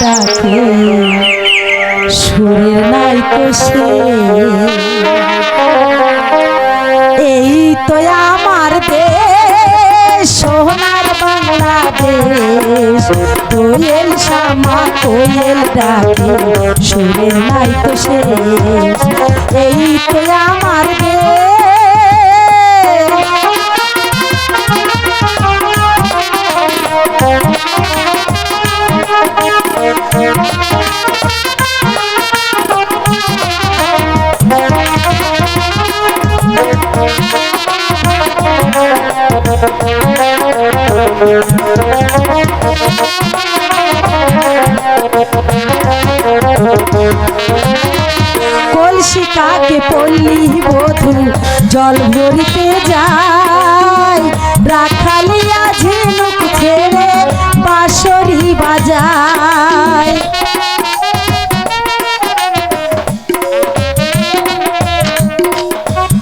ডাকে, সুরে নাই কোষে। এই তো আমার দেশ, সোনার বাংলাদেশ। কোয়েল শ্যামা, কোয়েল ডাকে, সুরে নাই কোষে। এই তো আমার দেশ। কলসি কাকে পল্লী বধু? জল ভরিতে যায়। রাখালিয়া ঝিনুক ছেড়ে বাঁশরি বাজায়।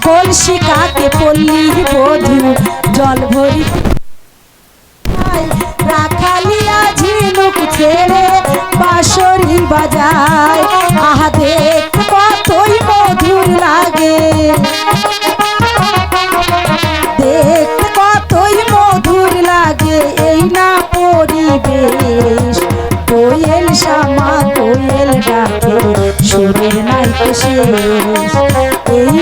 কলসি কাকে পল্লী বধু? জল ভরিতে বাজায়। আহা কতই মধুর লাগে। দেখতে কতই মধুর লাগে। এই না পরিবেশ, কোয়েল শ্যামা কোয়েল ডাকে, সুরের নাই শেষ। এই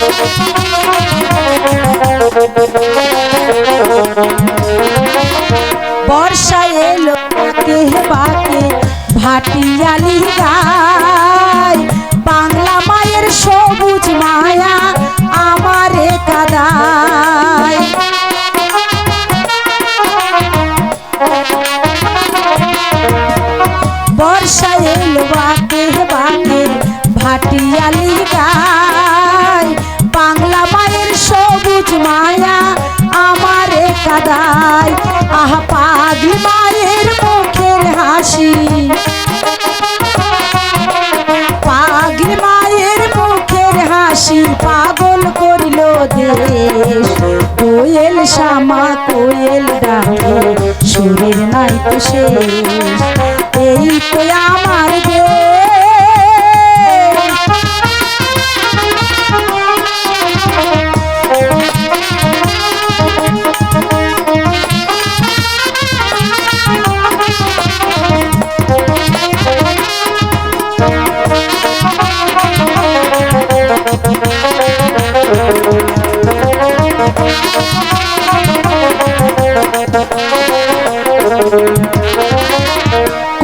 বর্ষা হাসি পাগল মায়ের মুখের হাসি পাগল করিল দেশ। কোয়েল শ্যামা, কোয়েল ডাকে, সুরের নাই তো শেষ। এই তো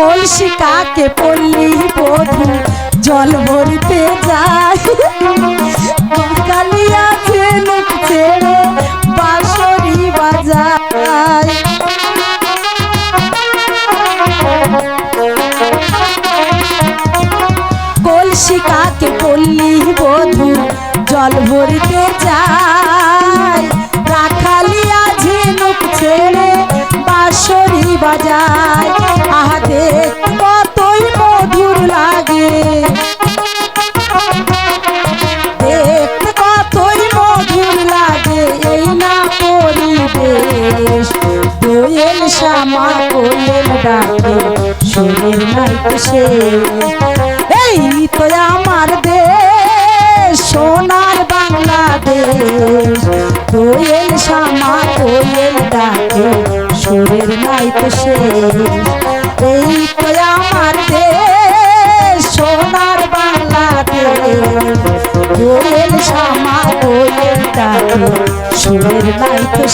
কলসি কাকে পল্লী বধু? জল ভরিতে যায়। কালিয়া ঝিনুক ছেড়ে বাঁশরি বাজায়। কলসি কাকে পল্লী বধু? জল ভরিতে যায়। বাজায়। আহা দেখ কতই মধুর লাগে। দেখতে লাগে। এই না পরিবেশ, দোয়েল শ্যামা কোয়েল ডাকে সুরের নাই তো এই তো আমার দেশ, সোনার বাংলাদেশ কোয়েল শ্যামা কোয়েল ডাকে। সুরের নাই তো। এই তো আমার দেশ সোনার বাংলাদেশ কোয়েল শ্যামা সুরের নাই তো